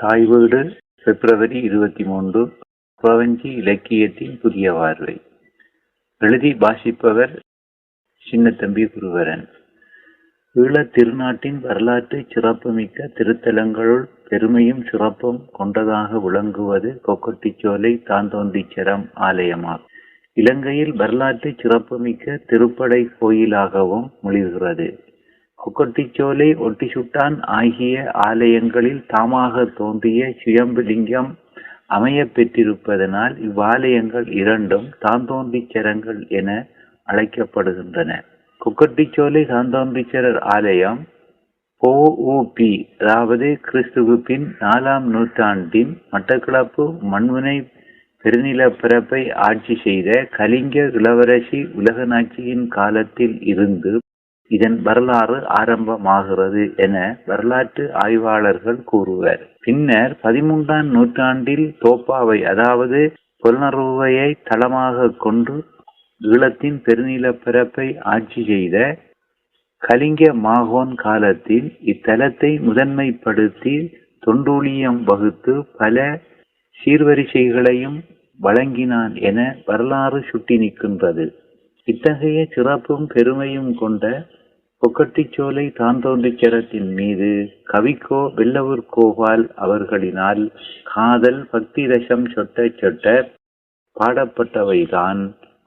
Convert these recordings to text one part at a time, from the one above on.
தாய் வீடு பிப்ரவரி இருபத்தி மூன்று பவஞ்சி இலக்கியத்தின் புதிய பார்வை. எழுதி வாசிப்பவர் சின்னத்தம்பி குருவரன். ஈழத் திருநாட்டின் வரலாற்று சிறப்புமிக்க திருத்தலங்களுள் பெருமையும் சிறப்பும் கொண்டதாக விளங்குவது கொக்கட்டிச்சோலை தாந்தோந்திச்சரம் ஆலயமாகும். இலங்கையில் வரலாற்று சிறப்புமிக்க திருப்படை கோயிலாகவும் மொழிகிறது கொக்கட்டிச்சோலை ஒட்டிசுட்டான். ஆகிய ஆலயங்களில் தாமாக தோன்றிய சுயம்புலிங்கம் அமைய பெற்றிருப்பதனால் இவ்வாலயங்கள் இரண்டும் தாந்தோன்றிச்சரங்கள் என அழைக்கப்படுகின்றன. கொக்கட்டிச்சோலை தாந்தோன்றிச்சரர் ஆலயம் பி அதாவது கிறிஸ்துவு பின் நாலாம் நூற்றாண்டின் மட்டக்களப்பு மண்முனை பெருநிலப்பரப்பை ஆட்சி செய்த கலிங்க இளவரசி உலகநாட்சியின் காலத்தில் இருந்து இதன் வரலாறு ஆரம்பமாகிறது என வரலாற்று ஆய்வாளர்கள் கூறுவர். பின்னர் பதிமூன்றாம் நூற்றாண்டில் தோப்பாவை அதாவது புலனருவையை தளமாக கொண்டு ஈழத்தின் பெருநிலப்பரப்பை ஆட்சி செய்த கலிங்க மாகோன் காலத்தில் இத்தலத்தை முதன்மைப்படுத்தி தொண்டூழியம் வகுத்து பல சீர்வரிசைகளையும் வழங்கினான் என வரலாறு சுட்டி நிற்கின்றது. இத்தகைய சிறப்பும் பெருமையும் கொண்ட பொக்கட்டிச்சோலை தாந்தோன்றிச்சரத்தின் மீது கவிக்கோ வெள்ளவூர் கோபால் அவர்களினால் காதல் பக்தி ரசம் சொட்ட சொட்ட பாடப்பட்டவைதான்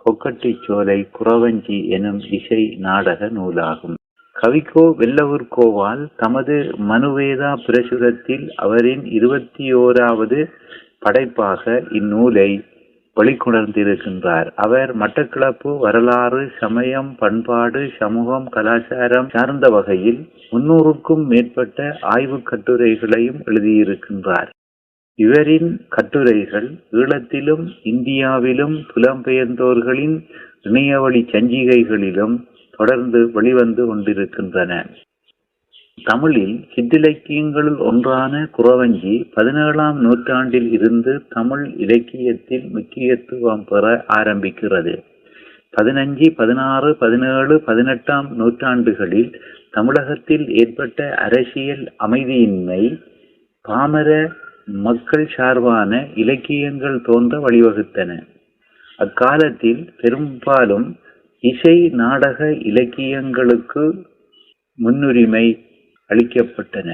கொக்கட்டிச்சோலை குறவஞ்சி எனும் இசை நாடக நூலாகும். கவிக்கோ வெள்ளவூர் கோவால் தமது மனுவேதா பிரசுரத்தில் அவரின் இருபத்தி ஓராவது படைப்பாக இந்நூலை வெளிக்கொணர்ந்திருக்கின்றார் அவர் மட்டக்களப்பு வரலாறு சமயம் பண்பாடு சமூகம் கலாச்சாரம் சார்ந்த வகையில் முன்னூறுக்கும் மேற்பட்ட ஆய்வு கட்டுரைகளையும் எழுதியிருக்கின்றார். இவரின் கட்டுரைகள் ஈழத்திலும் இந்தியாவிலும் புலம்பெயர்ந்தோர்களின் இணையவழி சஞ்சிகைகளிலும் தொடர்ந்து வெளிவந்து கொண்டிருக்கின்றன. தமிழில் சிற்றிலக்கியங்களுள் ஒன்றான குறவஞ்சி பதினேழாம் நூற்றாண்டில் இருந்து தமிழ் இலக்கியத்தில் முக்கியத்துவம் பெற ஆரம்பிக்கிறது. பதினஞ்சு பதினாறு பதினேழு பதினெட்டாம் நூற்றாண்டுகளில் தமிழகத்தில் ஏற்பட்ட அரசியல் அமைதியின்மை பாமர மக்கள் சார்பான இலக்கியங்கள் தோன்ற வழிவகுத்தன. அக்காலத்தில் பெரும்பாலும் இசை நாடக இலக்கியங்களுக்கு முன்னுரிமை அளிக்கப்பட்டன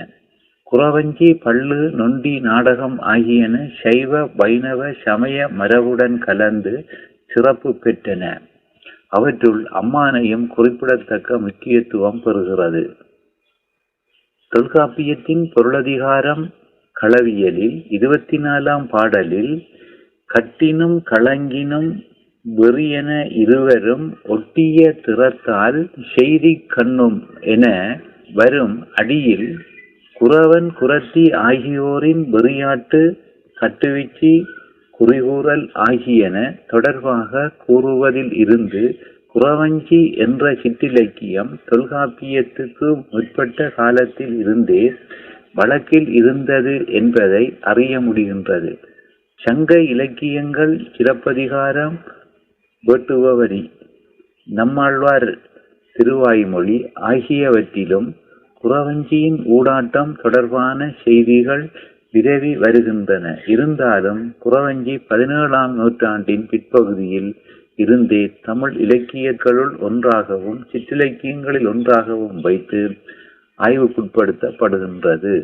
குறவஞ்சி பள்ளு நொண்டி நாடகம் ஆகியன சைவ வைணவ சமய மரபுடன் கலந்து சிறப்பு பெற்றன. அவற்றுள் அம்மானையும் குறிப்பிடத்தக்க முக்கியத்துவம் பெறுகிறது. தொல்காப்பியத்தின் பொருளதிகாரம் களவியலில் இருபத்தி நாலாம் பாடலில் கட்டினும் களங்கினும் வெறியென இருவரும் ஒட்டிய திறத்தால் செய்தி கண்ணும் என வரும் அடியில் குறவன் குரத்தி ஆகியோரின் வெறியாட்டு கட்டுவீச்சு குறிகூறல் ஆகியன தொடர்பாக கூறுவதில் இருந்து குறவஞ்சி என்ற சிற்றிலக்கியம் தொல்காப்பியத்துக்கு முற்பட்ட காலத்தில் இருந்தே வழக்கில் இருந்தது என்பதை அறிய முடிகின்றது. சங்க இலக்கியங்கள் சிலப்பதிகாரம் வேட்டுபவரி நம்மாழ்வார் திருவாய்மொழி ஆகியவற்றிலும் குறவஞ்சியின் ஊடாட்டம் தொடர்பான செய்திகள் விரவி வருகின்றன. இருந்தாலும் குறவஞ்சி பதினேழாம் நூற்றாண்டின் பிற்பகுதியில் இருந்தே தமிழ் இலக்கியங்களுள் ஒன்றாகவும் சிற்றிலக்கியங்களில் ஒன்றாகவும் வைத்து ஆய்வுக்குட்படுத்தப்படுகின்றது.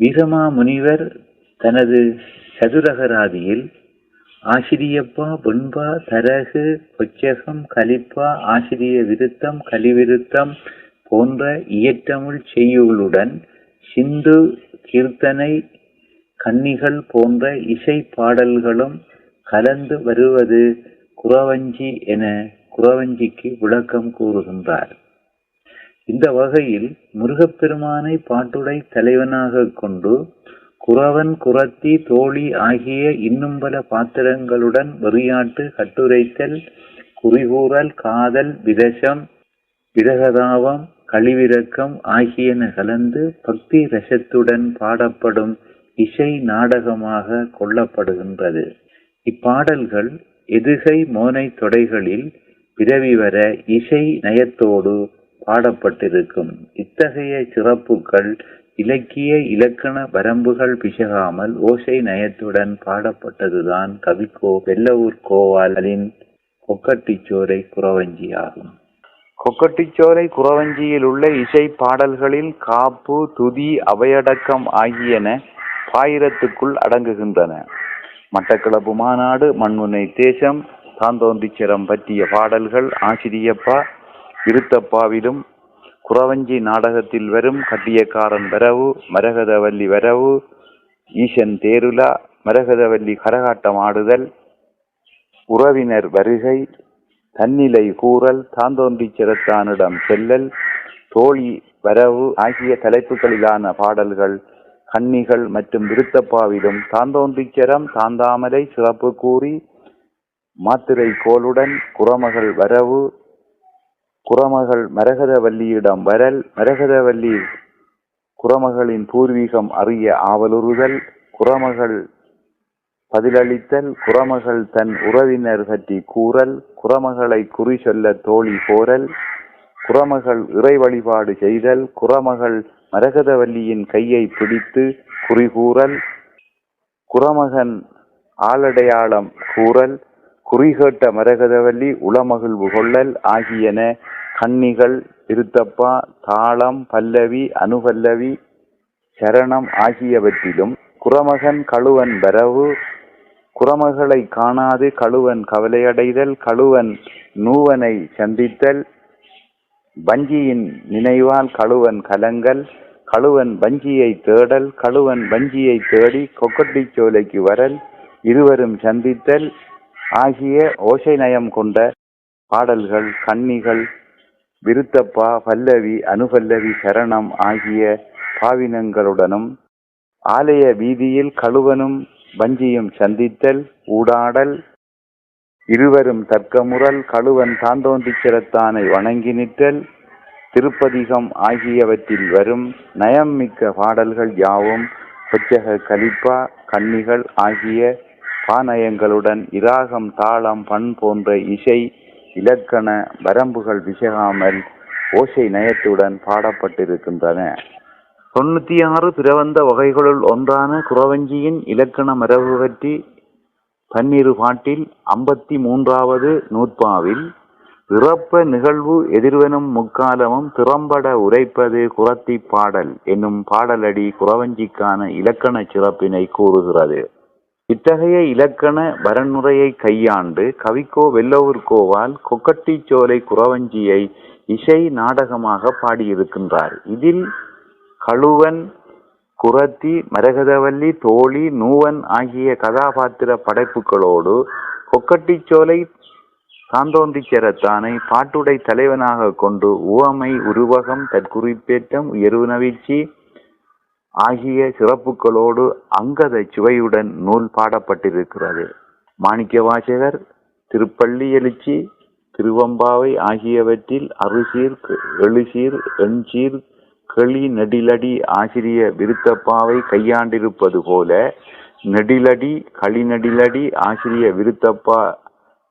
வீரமா முனிவர் தனது சதுரகராதியில் ஆசிரியப்பா வெண்பா தரகு கொச்சகம் கலிப்பா ஆசிரிய விருத்தம் கலிவிருத்தம் போன்ற இயற்றமிழ் செய்யுளுடன் சிந்து கீர்த்தனை கன்னிகள் போன்ற இசை பாடல்களும் கலந்து வருவது குறவஞ்சி என குறவஞ்சிக்கு விளக்கம் கூறுகின்றார். இந்த வகையில் முருகப்பெருமானை பாட்டுடை தலைவனாக கொண்டு குறவன் குரத்தி தோழி ஆகிய இன்னும் பல பாத்திரங்களுடன் வெறியாட்டு கட்டுரைத்தல் குறிகூறல் காதல் விதசம் விதகதாவம் கழிவிறக்கம் ஆகியன கலந்து பக்தி ரசத்துடன் பாடப்படும் இசை நாடகமாக கொள்ளப்படுகின்றது. இப்பாடல்கள் எதுகை மோனை தொடைகளில் விரவி வர இசை நயத்தோடு பாடப்பட்டிருக்கும். இத்தகைய சிறப்புகள் இலக்கிய இலக்கண வரம்புகள் பிசகாமல் ஓசை நயத்துடன் பாடப்பட்டதுதான் கவிக்கோ வெள்ளவூர் கோவாலின் கொக்கட்டிச்சோரை குறவஞ்சியாகும். கொக்கட்டிச்சோரை குறவஞ்சியில் உள்ள இசை பாடல்களில் காப்பு துதி அவையடக்கம் ஆகியன பாயிரத்துக்குள் அடங்குகின்றன. மட்டக்களப்பு மாநாடு மண்முனை தேசம் தாந்தோந்திச்சரம் பற்றிய பாடல்கள் ஆசிரியப்பா இருத்தப்பாவிலும் குறவஞ்சி நாடகத்தில் வரும் கட்டியக்காரன் வரவு மரகதவல்லி வரவு ஈசன் தேருலா மரகதவல்லி கரகாட்டம் ஆடுதல் உறவினர் வருகை தன்னிலை கூறல் தாந்தோன்றி சிறத்தானிடம் செல்லல் தோழி வரவு ஆகிய தலைப்புகளிலான பாடல்கள் கன்னிகள் மற்றும் விருத்தப்பாவிலும் தாந்தோன்றிச்சரம் தாந்தாமரை சிறப்பு கூறி மாத்திரை கோளுடன் குறமகள் வரவு குரமகள் மரகதவல்லியிடம் வரல் மரகதவல்லி குரமகளின் பூர்வீகம் அறிய ஆவலுறுதல் குரமகள் பதிலளித்தல் குரமகள் தன் உறவினர் பற்றி கூறல் குரமகளை குறி சொல்ல தோழி போரல் குரமகள் இறை வழிபாடு செய்தல் குரமகள் மரகதவல்லியின் கையை பிடித்து குறிகூறல் குரமகன் ஆளடையாளம் கூறல் குறிகேட்ட மரகதவல்லி உளமகிழ்வு கொள்ளல் ஆகியன கன்னிகள் திருத்தப்பா தாளம் பல்லவி அனுபல்லவி சரணம் ஆகியவற்றிலும் குறமகன் கழுவன் வரவு குறமகளை காணாது கழுவன் கவலையடைதல் கழுவன் நூவனை சந்தித்தல் வஞ்சியின் நினைவால் கழுவன் கலங்கல் கழுவன் வஞ்சியை தேடல் கழுவன் வஞ்சியை தேடி கொக்கட்டி சோலைக்கு வரல் இருவரும் சந்தித்தல் ஆகிய ஓசை நயம் கொண்ட பாடல்கள் கன்னிகள் விருத்தப்பா பல்லவி அனுபல்லவி சரணம் ஆகிய பாவினங்களுடனும் ஆலய வீதியில் கழுவனும் வஞ்சியும் சந்தித்தல் ஊடாடல் இருவரும் தர்க்கமுறல் கழுவன் தாந்தோன்றிச்சிரத்தானை வணங்கி நிற்றல் திருப்பதிகம் ஆகியவற்றில் வரும் நயம் மிக்க பாடல்கள் யாவும் கொச்சக கலிப்பா கன்னிகள் ஆகிய பாநயங்களுடன் இராகம் தாளம் பண் போன்ற இசை இலக்கண வரம்புகள் விசகாமல் ஓசை நயத்துடன் பாடப்பட்டிருக்கின்றன. தொண்ணூற்றி ஆறு பிறவந்த வகைகளுள் ஒன்றான குறவஞ்சியின் இலக்கண மரபு பற்றி பன்னிரு பாட்டில் ஐம்பத்தி மூன்றாவது நூற்பாவில் பிறப்ப நிகழ்வு எதிர்வெனும் முக்காலமும் திறம்பட உரைப்பது குரத்தி பாடல் என்னும் பாடலடி குறவஞ்சிக்கான இலக்கண சிறப்பினை கூறுகிறது. இத்தகைய இலக்கண வரன்முறையை கையாண்டு கவிக்கோ வெள்ளவூர்கோவால் கொக்கட்டிச்சோலை குறவஞ்சியை இசை நாடகமாக பாடியிருக்கின்றார். இதில் கழுவன் குரத்தி மரகதவல்லி தோழி நூவன் ஆகிய கதாபாத்திர படைப்புகளோடு கொக்கட்டிச்சோலை சாந்தோந்திச்சரத்தானை பாட்டுடை தலைவனாக கொண்டு உவமை உருவகம் தற்குறிப்பேற்றம் உயர்வுணவீழ்ச்சி ஆகிய சிறப்புகளோடு அங்கத சுவையுடன் நூல் பாடப்பட்டிருக்கிறது. மாணிக்க வாசகர் திருப்பள்ளி எழுச்சி திருவம்பாவை ஆகியவற்றில் அறுசீர் எழுசீர் எண்சீர் களி நெடிலடி ஆசிரிய விருத்தப்பாவை கையாண்டிருப்பது போல நெடிலடி களிநெடிலடி ஆசிரிய விருத்தப்பா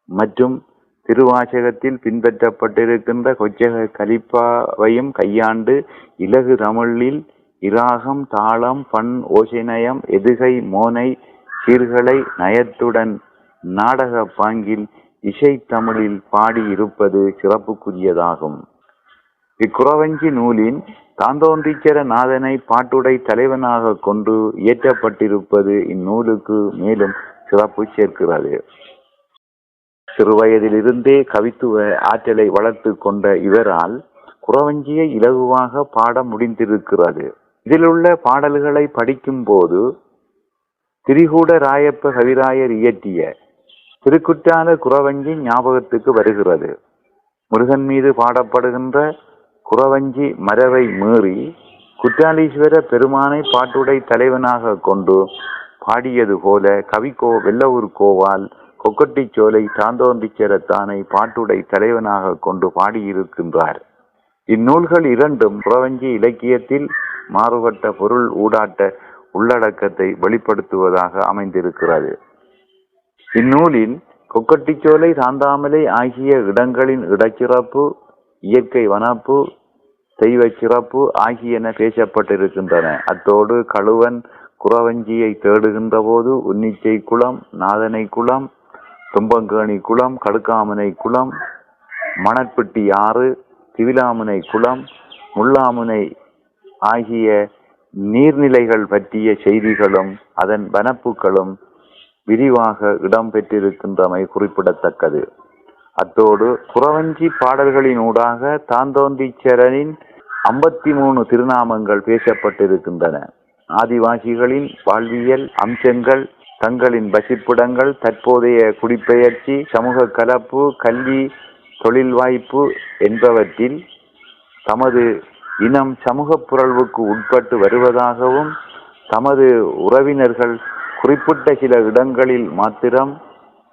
மற்றும் திருவாசகத்தில் பின்பற்றப்பட்டிருக்கின்ற கொச்சக கலிப்பாவையும் கையாண்டு இலகு தமிழில் இராகம் தாளம் பண் ஓசிநயம் எதுகை மோனை சீர்களை நயத்துடன் நாடக பாங்கில் இசை தமிழில் பாடியிருப்பது சிறப்புக்குரியதாகும். இக்குறவஞ்சி நூலின் தாந்தோந்திச்சர நாதனை பாட்டுடை தலைவனாக கொண்டு இயற்றப்பட்டிருப்பது இந்நூலுக்கு மேலும் சிறப்பு சேர்க்கிறது. சிறுவயதிலிருந்தே கவித்துவ ஆற்றலை வளர்த்து கொண்ட இவரால் குறவஞ்சியை இலகுவாக பாட முடிந்திருக்கிறது. இதிலுள்ள பாடல்களை படிக்கும் போது திரிகூட ராயப்ப கவிராயர் இயற்றிய திருக்குற்றால குறவஞ்சி ஞாபகத்துக்கு வருகிறது. முருகன் மீது பாடப்படுகின்ற குறவஞ்சி மரவை மீறி குற்றாலீஸ்வர பெருமானை பாட்டுடை தலைவனாக கொண்டு பாடியது போல கவிக்கோ வெள்ளவூர் கோவால் கொக்கட்டிச்சோலை தாந்தோன்றிச்சரத்தானை பாட்டுடை தலைவனாக கொண்டு பாடியிருக்கின்றார். இந்நூல்கள் இரண்டும் குறவஞ்சி இலக்கியத்தில் மாறுபட்ட பொருள் ஊடாட்ட உள்ளடக்கத்தை வெளிப்படுத்துவதாக அமைந்திருக்கிறது. இந்நூலின் கொக்கட்டிச்சோலை சாந்தாமலை ஆகிய இடங்களின் இடச்சிறப்பு இயற்கை வனப்பு தெய்வ சிறப்பு ஆகியன பேசப்பட்டிருக்கின்றன. அத்தோடு கழுவன் குறவஞ்சியை தேடுகின்ற போது உன்னிச்சை குளம் நாதனை குளம் தும்பங்கேணி குளம் கடுக்காமனை குளம் மணற்பட்டி ஆறு திவிலாமுனை குளம் முள்ளாமுனை ஆகிய நீர்நிலைகள் பற்றிய செய்திகளும் அதன் வனப்புகளும் விரிவாக இடம்பெற்றிருக்கின்றமை குறிப்பிடத்தக்கது. அத்தோடு குறவஞ்சி பாடல்களினூடாக தாந்தோந்திச்சரனின் ஐம்பத்தி மூணு திருநாமங்கள் பேசப்பட்டிருக்கின்றன. ஆதிவாசிகளின் வாழ்வியல் அம்சங்கள் தங்களின் வசிப்பிடங்கள் தற்போதைய குடிப்பெயர்ச்சி சமூக கலப்பு கல்வி தொழில் வாய்ப்பு என்பவற்றில் தமது இனம் சமூக புரள்வுக்கு உட்பட்டு வருவதாகவும் தமது உறவினர்கள் குறிப்பிட்ட சில இடங்களில் மாத்திரம்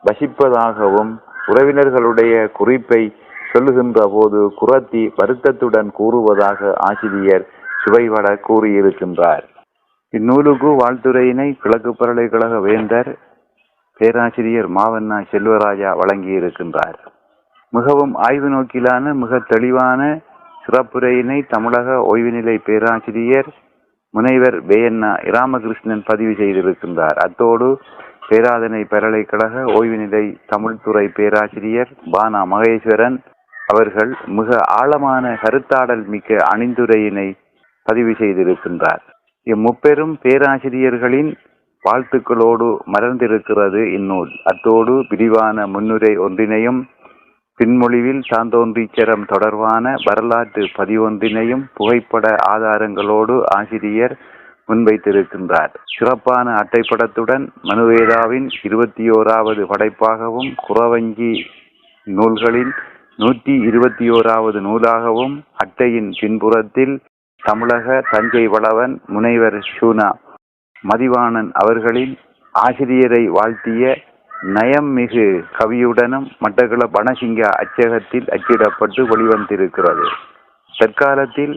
வசிப்பதாகவும் உறவினர்களுடைய குறிப்பை சொல்லுகின்ற போது குரத்தி வருத்தத்துடன் கூறுவதாக ஆசிரியர் சுவைவட கூறியிருக்கின்றார். இந்நூலுக்கு வாழ்த்துரையினை கிழக்கு பல்கலைக்கழக வேந்தர் பேராசிரியர் மாவண்ணா செல்வராஜா வழங்கியிருக்கின்றார். மிகவும் ஆய்வு நோக்கிலான மிக தெளிவான சிறப்புரையினை தமிழக ஓய்வுநிலை பேராசிரியர் முனைவர் பேயண்ணா ராமகிருஷ்ணன் பதிவு செய்திருக்கின்றார். அத்தோடு பேராதனை பல்கலைக்கழக ஓய்வுநிலை தமிழ்துறை பேராசிரியர் பானா மகேஸ்வரன் அவர்கள் மிக ஆழமான கருத்தாடல் மிக்க அணிந்துரையினை பதிவு செய்திருக்கின்றார். இம்முப்பெரும் பேராசிரியர்களின் வாழ்த்துக்களோடு மலர்ந்திருக்கிறது இந்நூல். அத்தோடு விரிவான முன்னுரை ஒன்றினையும் பின்மொழிவில் சாந்தோன்றீச்சரம் தொடர்பான வரலாற்று பதிவொன்றினையும் புகைப்பட ஆதாரங்களோடு ஆசிரியர் முன்வைத்திருக்கின்றார். சிறப்பான அட்டைப்படத்துடன் மனுவேதாவின் இருபத்தி ஓராவது படைப்பாகவும் குறவஞ்சி நூல்களின் நூற்றி இருபத்தி ஓராவது நூலாகவும் அட்டையின் பின்புறத்தில் தமிழக தஞ்சை வளவன் முனைவர் ஷூனா மதிவாணன் அவர்களின் ஆசிரியரை வாழ்த்திய நயம் மிகு கவியுடனும் மட்டக்கள பணசிங்க அச்சகத்தில் அச்சிடப்பட்டு வெளிவந்திருக்கிறது. தற்காலத்தில்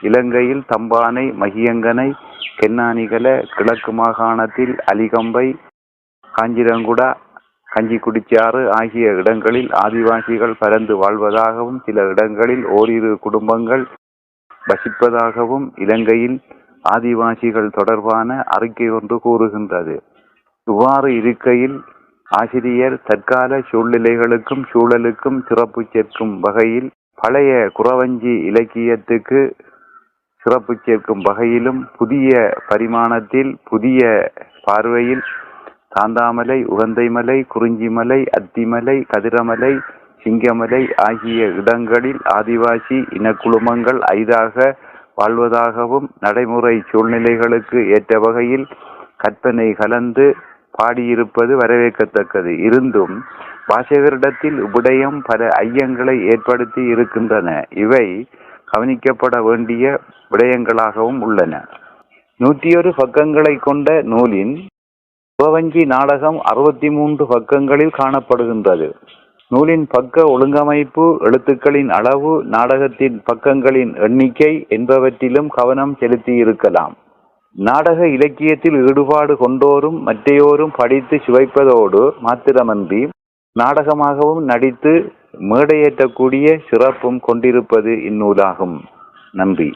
இலங்கையில் தம்பானை மகியங்கனை கென்னானிகல கிழக்கு மாகாணத்தில் அலிகம்பை காஞ்சிரங்குடா கஞ்சிக்குடிச்சாறு ஆகிய இடங்களில் ஆதிவாசிகள் பரந்து வாழ்வதாகவும் சில இடங்களில் ஓரிரு குடும்பங்கள் வசிப்பதாகவும் இலங்கையில் ஆதிவாசிகள் தொடர்பான அறிக்கை ஒன்று கூறுகின்றது. இவ்வாறு இருக்கையில் ஆசிரியர் தற்கால சூழ்நிலைகளுக்கும் சூழலுக்கும் சிறப்பு சேர்க்கும் வகையில் பழைய குறவஞ்சி இலக்கியத்துக்கு சிறப்பு சேர்க்கும் வகையிலும் புதிய பரிமாணத்தில் புதிய பார்வையில் தாந்தாமலை உகந்தைமலை குறிஞ்சிமலை அத்திமலை கதிரமலை சிங்கமலை ஆகிய இடங்களில் ஆதிவாசி இனக்குழுமங்கள் ஐதாக வாழ்வதாகவும் நடைமுறை சூழ்நிலைகளுக்கு ஏற்ற வகையில் கற்பனை கலந்து பாடியிருப்பது வரவேற்கத்தக்கது. இருந்தும் வாசகரிடத்தில் விடயம் பல ஐயங்களை ஏற்படுத்தி இருக்கின்றன. இவை கவனிக்கப்பட வேண்டிய விடயங்களாகவும் உள்ளன. நூற்றியொரு பக்கங்களை கொண்ட நூலின் சிவவஞ்சி நாடகம் அறுபத்தி மூன்று பக்கங்களில் காணப்படுகின்றது. நூலின் பக்க ஒழுங்கமைப்பு எழுத்துக்களின் அளவு நாடகத்தின் பக்கங்களின் எண்ணிக்கை என்பவற்றிலும் கவனம் செலுத்தியிருக்கலாம். நாடக இலக்கியத்தில் ஈடுபாடு கொண்டோரும் மற்றையோரும் படித்து சுவைப்பதோடு மாத்திரமன்றி நாடகமாகவும் நடித்து மேடையேற்றக்கூடிய சிறப்பும் கொண்டிருப்பது இந்நூலாகும். நன்றி.